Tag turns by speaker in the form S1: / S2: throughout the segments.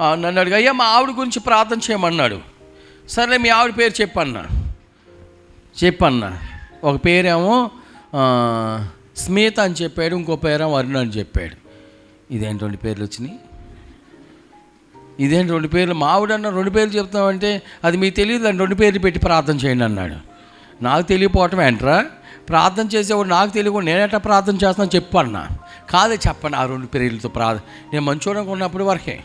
S1: ఆ, నన్ను అడిగి అయ్యా మా ఆవిడ గురించి ప్రార్థన చేయమన్నాడు. సరే మీ ఆవిడ పేరు చెప్పన్నా. చెప్పన్నా. ఒక పేరేమో స్మిత అని చెప్పాడు ఇంకో పేరేమో అరుణ అని చెప్పాడు. ఇదేంటి రెండు పేర్లు వచ్చినాయి? ఇదేంటి రెండు పేర్లు? మా ఆవిడన్న రెండు పేర్లు చెప్తామంటే అది మీకు తెలియదు అని రెండు పేర్లు పెట్టి ప్రార్థన చేయండి అన్నాడు. నాకు తెలియపోవటం ఏంట్రా? ప్రార్థన చేసేవాడు నాకు తెలియకుండా నేనెట్టా ప్రార్థన చేస్తాను చెప్పన్నా కాదే చెప్పండి ఆ రెండు పేర్లతో ప్రార్థన నేను మంచోడానికి ఉన్నప్పుడు వరకే.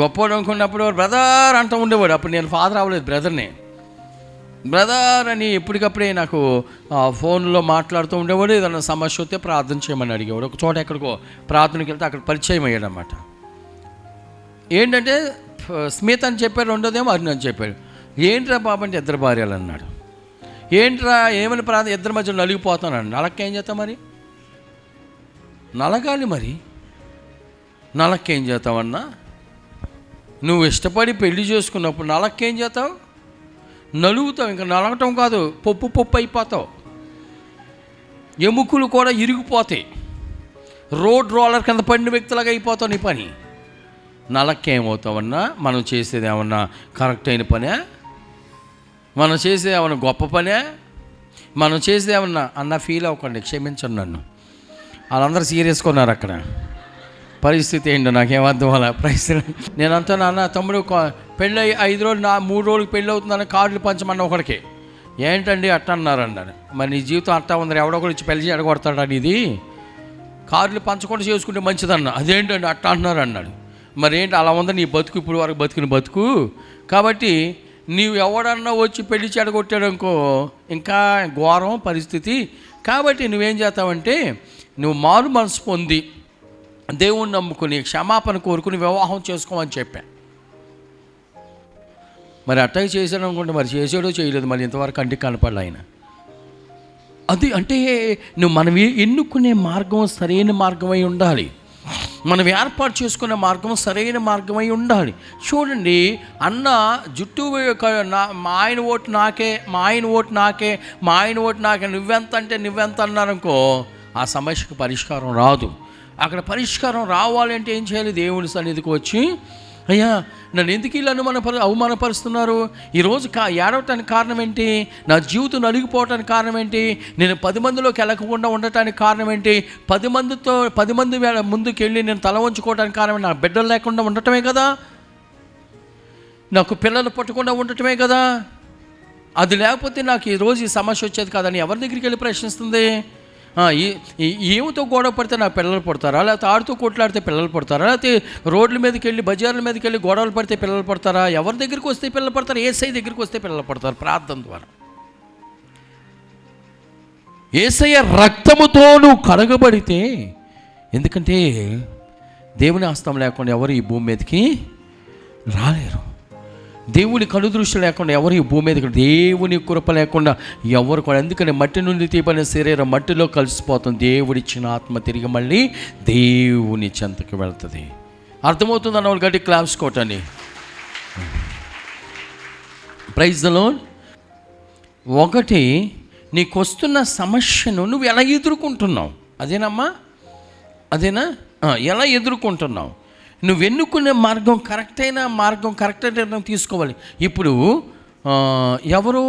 S1: గొప్పవాడు అనుకున్నప్పుడు బ్రదర్ అంటూ ఉండేవాడు. అప్పుడు నేను ఫాదర్ అవ్వలేదు బ్రదర్ని. బ్రదర్ అని ఎప్పటికప్పుడే నాకు ఫోన్లో మాట్లాడుతూ ఉండేవాడు. ఏదైనా సమస్య వస్తే ప్రార్థన చేయమని అడిగేవాడు. ఒక చోట ఎక్కడికో ప్రార్థనకి వెళ్తే అక్కడ పరిచయం అయ్యాడు అనమాట ఏంటంటే స్మిత్ అని చెప్పాడు రెండోదేమో అరుణ్ అని చెప్పాడు ఏంట్రా బాబు అంటే ఇద్దరు భార్యలు అన్నాడు. ఏంట్రా ఏమని ప్రార్థన ఇద్దరి మధ్య నలిగిపోతాను నలక్కేం చేస్తాం మరి? నలగాలి మరి. నలక్కేం చేస్తామన్నా నువ్వు ఇష్టపడి పెళ్ళి చేసుకున్నప్పుడు నలక్కేం చేస్తావు? నలుగుతావు ఇంకా నలగటం కాదు పప్పు పప్పు అయిపోతావు. ఎముకలు కూడా ఇరిగిపోతాయి. రోడ్ రోలర్ కింద పడిన వ్యక్తులాగా అయిపోతావు నీ పని. నలక్కేమవుతావన్నా? మనం చేసేది ఏమన్నా కరెక్ట్ అయిన పనే? మనం చేసేది ఏమన్నా గొప్ప పనే? మనం చేసేది ఏమన్నా? అన్న ఫీల్ అవ్వకండి క్షమించండి నన్ను. వాళ్ళందరూ సీరియస్గా ఉన్నారు అక్కడ. పరిస్థితి ఏంటో నాకేం అర్థం అలా పరిస్థితి నేనంతా నాన్న తమ్ముడు కొ- పెళ్ళి ఐదు రోజులు నా మూడు రోజులు పెళ్ళి అవుతుందని కార్డులు పంచమన్న ఒకడికి. ఏంటండి అట్ట అన్నారు మరి నీ జీవితం అట్టా ఉందని ఎవడో ఒకటి ఇచ్చి పెళ్ళి ఎడగొడతాడు ఇది కార్డులు పంచకుండా చేసుకుంటే మంచిదన్న. అదేంటండి అట్ట అంటున్నారు అన్నాడు మరి ఏంటి అలా ఉందని నీ బతుకు ఇప్పుడు వరకు బతుకుని బతుకు? కాబట్టి నీవు ఎవడన్నా వచ్చి పెళ్ళి చెడగొట్టాడు అనుకో ఇంకా ఘోరం పరిస్థితి. కాబట్టి నువ్వేం చేస్తావంటే నువ్వు మారు మనసు పొంది. దేవుణ్ణి నమ్ముకుని క్షమాపణ కోరుకుని వివాహం చేసుకోమని చెప్పా. మరి అట్టగా చేశాడు అనుకుంటే మరి చేసాడో చేయలేదు. మరి ఇంతవరకు కంటికి కనపడలే ఆయన. అది అంటే నువ్వు మనం ఎన్నుకునే మార్గం సరైన మార్గమై ఉండాలి. మనం ఏర్పాటు చేసుకునే మార్గం సరైన మార్గమై ఉండాలి. చూడండి అన్న జుట్టు యొక్క నా మా ఆయన ఓటు నాకే మా ఆయన ఓటు నాకే మా ఆయన ఓటు నాకే నువ్వెంత అంటే నువ్వెంత అన్నారనుకో ఆ సమస్యకు పరిష్కారం రాదు. అక్కడ పరిష్కారం రావాలి అంటే ఏం చేయాలి? దేవుని సన్నిధికి వచ్చి అయ్యా నన్ను ఎందుకు ఇలా అనుమానపరు అవమానపరుస్తున్నారు? ఈరోజు కా ఏడవటానికి కారణం ఏంటి? నా జీవితం నలిగిపోవటానికి కారణం ఏంటి? నేను పది మందిలోకి వెళ్ళకుండా ఉండటానికి కారణం ఏంటి? పది మందితో పది మంది ముందుకు వెళ్ళి నేను తల వంచుకోవడానికి కారణం నా బిడ్డలు లేకుండా ఉండటమే కదా? నాకు పిల్లలు పట్టకుండా ఉండటమే కదా? అది లేకపోతే నాకు ఈరోజు ఈ సమస్య వచ్చేది కాదని ఎవరి దగ్గరికి వెళ్ళి ప్రశ్నిస్తుంది? ఏమితో గొడవ పడితే నా పిల్లలు పడతారా? లేకపోతే ఆడుతూ కొట్లాడితే పిల్లలు పడతారా? లేకపోతే రోడ్ల మీదకి వెళ్ళి బజార్ల మీదకి వెళ్ళి గొడవలు పడితే పిల్లలు పడతారా? ఎవరి దగ్గరికి వస్తే పిల్లలు పడతారు? ఏసై దగ్గరికి వస్తే పిల్లలు పడతారు ప్రార్థన ద్వారా. ఏసయ్య రక్తముతో నువ్వు కడగబడితే ఎందుకంటే దేవుని హస్తం లేకుండా ఎవరు ఈ భూమి మీదకి రాలేరు. దేవుని కనుదృష్టి లేకుండా ఎవరు ఈ భూమి మీద దేవుని కృప లేకుండా ఎవరు కూడా ఎందుకని మట్టి నుండి తీపడిన శరీరం మట్టిలో కలిసిపోతుంది. దేవుడిచ్చిన ఆత్మ తిరిగి మళ్ళీ దేవుని చెంతకు వెళ్తుంది. అర్థమవుతుంది అన్న వాళ్ళు గట్టి క్లాప్స్ కొట్టండి. ప్రైజ్ దలో ఒకటి నీకు వస్తున్న సమస్యను నువ్వు ఎలా ఎదుర్కొంటున్నావు? అదేనమ్మా? అదేనా? ఎలా ఎదుర్కొంటున్నావు? నువ్వు ఎన్నుకునే మార్గం కరెక్ట్ అయిన మార్గం కరెక్ట్ అయిన తీసుకోవాలి. ఇప్పుడు ఎవరు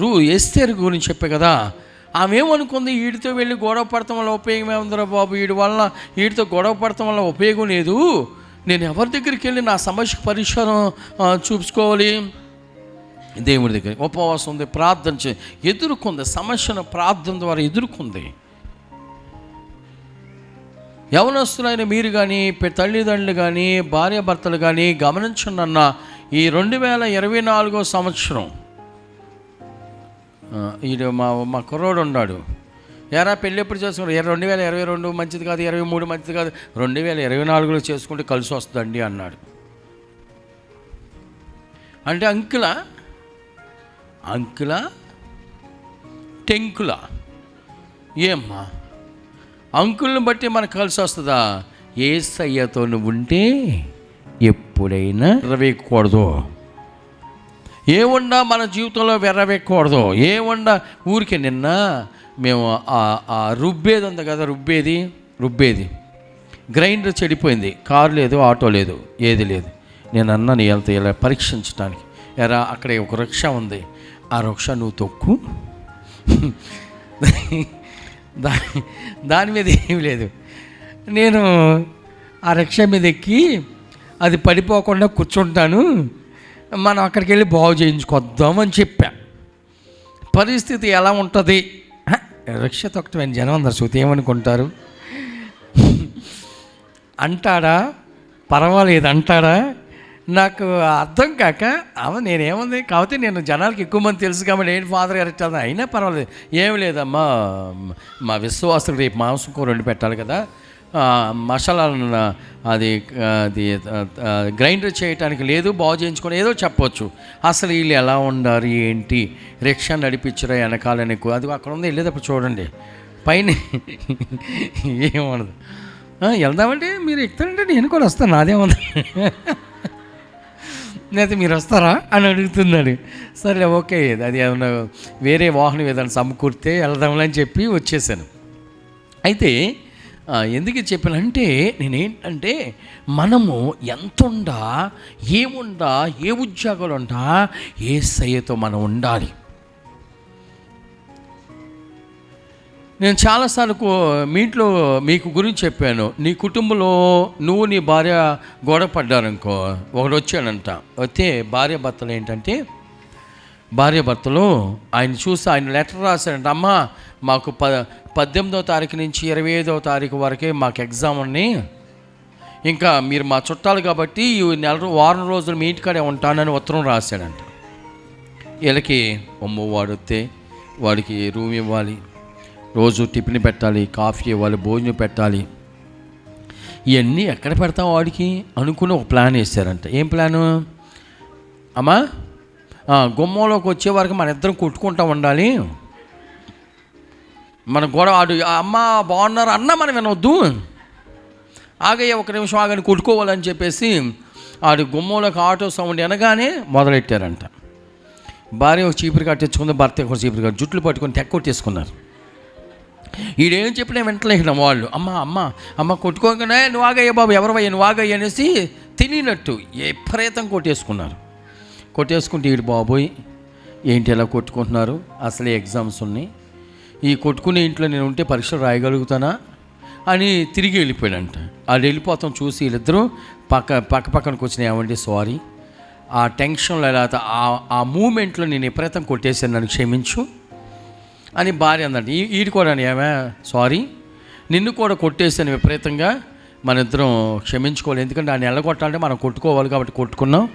S1: రూ ఎస్తేరు గురించి చెప్పే కదా ఆమె ఏమనుకుంది వీడితో వెళ్ళి గొడవ పడటం వల్ల ఉపయోగం ఏముందిరా బాబు వీడి వల్ల వీడితో గొడవ పడటం వల్ల ఉపయోగం లేదు. నేను ఎవరి దగ్గరికి వెళ్ళి నా సమస్యకు పరిష్కారం చూపించుకోవాలి? దేవుడి దగ్గర ఉపవాసం ఉంది ప్రార్థన చే ఎదుర్కొంది సమస్యను ప్రార్థన ద్వారా ఎదుర్కొంది. యవనస్తులైన మీరు కానీ తల్లిదండ్రులు కానీ భార్యాభర్తలు కానీ గమనించండి ఈ రెండు వేల ఇరవై నాలుగో సంవత్సరం. ఈడు మా మా కుర్రోడు ఉన్నాడు. ఎరా పెళ్ళి ఎప్పుడు చేసుకున్నారు రెండు వేల ఇరవై రెండు మంచిది కాదు ఇరవై మూడు మంచిది కాదు. రెండు వేల ఇరవై నాలుగులో చేసుకుంటే కలిసి వస్తుందండి అన్నాడు. అంటే అంకులా? అంకులా? టెంకులా? ఏమ్మా? అంకుల్ని బట్టి మనకు కలిసి వస్తుందా? ఏ సయ్యతో నువ్వు ఉంటే ఎప్పుడైనా ఎర్రవేయకూడదు. ఏముండా మన జీవితంలో వెర్రవేయకూడదు ఏముండా ఊరికే నిన్న మేము ఆ- ఆ రుబ్బేది ఉంది కదా రుబ్బేది రుబ్బేది. గ్రైండర్ చెడిపోయింది. కారు లేదు ఆటో లేదు ఏది లేదు. నేను అన్నాను వెళ్తే ఇలా పరీక్షించడానికి ఎరా అక్కడ ఒక రిక్షా ఉంది. ఆ రిక్షా నువ్వు తొక్కు. దాని దాని మీద ఏమి లేదు. నేను ఆ రిక్షా మీద ఎక్కి అది పడిపోకుండా కూర్చుంటాను. మనం అక్కడికి వెళ్ళి బాగు చేయించుకొద్దామని చెప్పా. పరిస్థితి ఎలా ఉంటుంది? రిక్ష రిక్షా తొక్కటమైన జనం అందరు శృతి ఏమనుకుంటారు? అంటాడా? పర్వాలేదు అంటాడా? నాకు అర్థం కాక అవ నేనేముంది? కాకపోతే నేను జనాలకి ఎక్కువ మంది తెలుసు కాబట్టి ఏంటి ఫాదర్ గారు ఇట్లా అయినా పర్వాలేదు. ఏం లేదమ్మా. మా విశ్వాసులు రేపు మాంసం కూర వండి పెట్టాలి కదా. మసాలాలను అది అది గ్రైండర్ చేయటానికి లేదు బాగు చేయించుకొని ఏదో చెప్పొచ్చు. అసలు వీళ్ళు ఎలా ఉండారు ఏంటి? రిక్షా నడిపించరా వెనకాలని ఎక్కువ. అది అక్కడ ఉంది వెళ్ళేటప్పుడు చూడండి. పైన ఏమనదు వెళ్దామంటే మీరు ఎక్కుతారంటే నేను కూడా వస్తాను నాదేముంది? లేకపోతే మీరు వస్తారా అని అడుగుతున్నాడు. సరే ఓకే అది ఏమన్నా వేరే వాహనం ఏదైనా సమకూర్తే వెళ్దాంలే అని చెప్పి వచ్చేసాను. అయితే ఎందుకు చెప్పానంటే నేనేంటంటే మనము ఎంతుండా ఏముండా ఏ ఉద్యోగాలు ఉండా ఏ సయ్యతో మనం ఉండాలి. నేను చాలాసార్లు మీట్లో మీ ఇంట్లో మీకు గురించి చెప్పాను. నీ కుటుంబంలో నువ్వు నీ భార్య గొడవ పడ్డారనుకో ఒకడు వచ్చాడంట. వస్తే భార్య భర్తలు ఏంటంటే భార్య భర్తలు ఆయన చూసి ఆయన లెటర్ రాశాడంట అమ్మ మాకు ప పద్దెనిమిదవ తారీఖు నుంచి ఇరవై ఐదవ తారీఖు వరకే మాకు ఎగ్జామ్ ఉన్నాయి ఇంకా మీరు మా చుట్టాలు కాబట్టి ఈ నెల వారం రోజులు మీ ఇంటికాడే ఉంటానని ఉత్తరం రాశాడంట. వీళ్ళకి అమ్మ వాడు వస్తే వాడికి రూమ్ ఇవ్వాలి? రోజు టిఫిన్ పెట్టాలి కాఫీ ఇవ్వాలి భోజనం పెట్టాలి. ఇవన్నీ ఎక్కడ పెడతాం వాడికి? అనుకుని ఒక ప్లాన్ వేశారంట. ఏం ప్లాను? అమ్మా గుమ్మంలోకి వచ్చే వరకు మన ఇద్దరం కొట్టుకుంటా ఉండాలి. మన గొడవ ఆడు అమ్మ బాగున్నారు అన్న మనం వినవద్దు ఆగయ్య ఒక నిమిషం ఆగని కొట్టుకోవాలని చెప్పేసి ఆడు గుమ్మంలోకి ఆటో సౌండ్ వినగానే మొదలెట్టారంట. భార్య ఒక చీపురు కట్టించుకుంది భర్త ఒక చీపురు కట్టి జుట్లు పట్టుకొని తెక్కొట్టేసుకున్నారు. ఈడేం చెప్పినా వింటలేసిన వాళ్ళు. అమ్మ అమ్మ అమ్మ కొట్టుకోగానే నువ్వు ఆగయ్య బాబు ఎవరివయ్య నువ్వు ఆగయ్య అనేసి తినినట్టు విపరీతం కొట్టేసుకున్నారు. కొట్టేసుకుంటే ఈడు బాబోయ్ ఏంటి ఎలా కొట్టుకుంటున్నారు? అసలే ఎగ్జామ్స్ ఉన్నాయి. ఈ కొట్టుకునే ఇంట్లో నేను ఉంటే పరీక్షలు రాయగలుగుతానా? అని తిరిగి వెళ్ళిపోయాడంట. అది వెళ్ళిపోతాం చూసి వీళ్ళిద్దరూ పక్క పక్క పక్కనకు వచ్చిన ఏమండి సారీ. ఆ టెన్షన్లో లేకపోతే ఆ ఆ మూమెంట్లో నేను విపరీతం కొట్టేశాను. నన్ను క్షమించు. అని భార్య అందండి ఈ ఈడు కూడా ఏమే సారీ. నిన్ను కూడా కొట్టేసాను విపరీతంగా. మన ఇద్దరం క్షమించుకోవాలి. ఎందుకంటే ఆయన ఎల్లగొట్టాలంటే మనం కొట్టుకోవాలి కాబట్టి కొట్టుకున్నాం.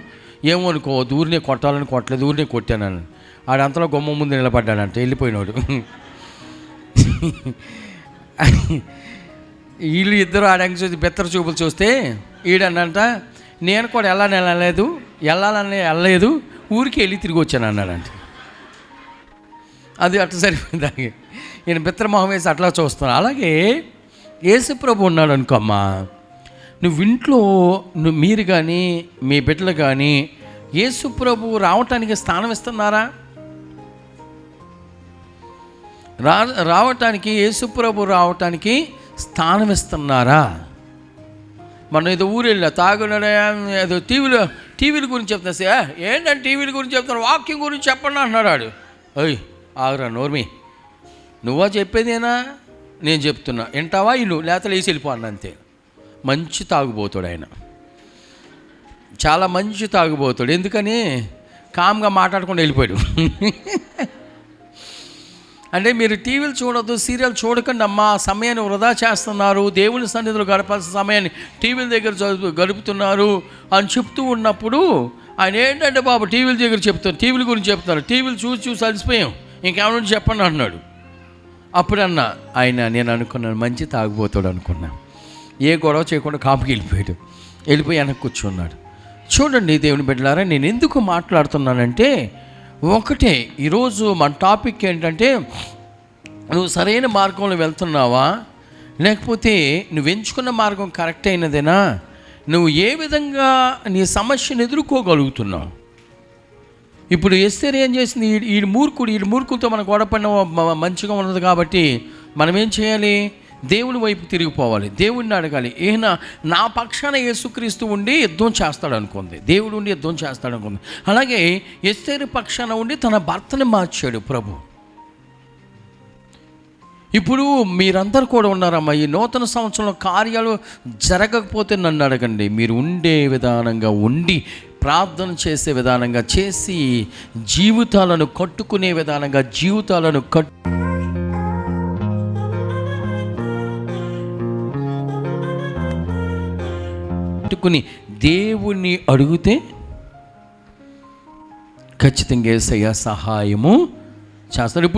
S1: ఏమో అనుకో దూరినే కొట్టాలని కొట్టలేదు దూరినే కొట్టానని. ఆడంతలో గుమ్మ ముందు నిలబడ్డాడంట వెళ్ళిపోయినాడు. వీళ్ళు ఇద్దరు ఆడంగి చూసి బెత్తర చూపులు చూస్తే ఈడన్నంట నేను కూడా వెళ్ళాలని వెళ్ళలేదు వెళ్ళాలని వెళ్ళలేదు ఊరికి వెళ్ళి తిరిగి వచ్చాను అన్నాడంట అది అట్లా సరిపోయింది దానికి ఈయన బిత్రమొహం వేసి అట్లా చూస్తాను అలాగే యేసుప్రభు ఉన్నాడు అనుకోమ్మా నువ్వు ఇంట్లో నువ్వు మీరు కానీ మీ బిడ్డలు కానీ యేసుప్రభు రావటానికి స్థానం ఇస్తున్నారా? రా రావటానికి యేసుప్రభు రావటానికి స్థానం ఇస్తున్నారా? మనం ఏదో ఊరు వెళ్ళా తాగునడే ఏదో టీవీలో టీవీల గురించి చెప్తున్నా సార్ ఏంటంటే టీవీల గురించి చెప్తున్నారు వాక్యం గురించి చెప్పండి అన్నాడు అయ్యి ఆగురా నోర్మి. నువ్వా చెప్పేదేనా నేను చెప్తున్నా. వింటావా? ఇల్లు. లేతలు వేసి వెళ్ళిపోండి అంతే. మంచి తాగుబోతాడు ఆయన. చాలా మంచి తాగుబోతాడు. ఎందుకని? కామ్గా మాట్లాడకుండా వెళ్ళిపోయాడు. అంటే మీరు టీవీలు చూడొద్దు సీరియల్ చూడకండి అమ్మా. సమయాన్ని వృధా చేస్తున్నారు. దేవుని సన్నిధిలో గడపాల్సిన సమయాన్ని టీవీల దగ్గర గడుపుతున్నారు అని చెప్తూ ఉన్నప్పుడు ఆయన ఏంటంటే బాబు టీవీల దగ్గర చెప్తారు టీవీల గురించి చెప్తున్నారు. టీవీలు చూసి చూసి అలసిపోయాం. ఇంకేమైనా చెప్పండి అన్నాడు అప్పుడన్నా ఆయన నేను అనుకున్నాను మంచి తాగుబోతాడు అనుకున్నా. ఏ గొడవ చేయకుండా కాపుకి వెళ్ళిపోయాడు. వెళ్ళిపోయి వెనక్కి కూర్చున్నాడు. చూడండి దేవుని బిడ్డలారా నేను ఎందుకు మాట్లాడుతున్నానంటే ఒకటే ఈరోజు మన టాపిక్ ఏంటంటే నువ్వు సరైన మార్గంలో వెళ్తున్నావా? లేకపోతే నువ్వు ఎంచుకున్న మార్గం కరెక్ట్ అయినదేనా? నువ్వు ఏ విధంగా నీ సమస్యను ఎదుర్కోగలుగుతున్నావు? ఇప్పుడు ఎస్తేర్ ఏం చేసింది? ఈ- మూర్ఖుడు ఈ మూర్ఖులతో మన గొడవపడిన మంచిగా ఉన్నది కాబట్టి మనం ఏం చేయాలి? దేవుని వైపు తిరిగిపోవాలి దేవుడిని అడగాలి. ఏనా నా పక్షాన యేసుక్రీస్తు ఉండి యుద్ధం చేస్తాడు అనుకుంది దేవుడు ఉండి యుద్ధం చేస్తాడు అనుకుంది అలాగే ఎస్తేరు పక్షాన ఉండి తన భర్తని మార్చాడు ప్రభు. ఇప్పుడు మీరందరూ కూడా ఉన్నారమ్మా ఈ నూతన సంవత్సరంలో కార్యాలు జరగకపోతే నన్ను అడగండి. మీరు ఉండే విధానంగా ఉండి ప్రార్థన చేసే విధానంగా చేసి జీవితాలను కట్టుకునే విధానంగా జీవితాలను కట్టు పట్టుకుని దేవుణ్ణి అడిగితే ఖచ్చితంగా ఏసయ్య సహాయము చేస్తాడు.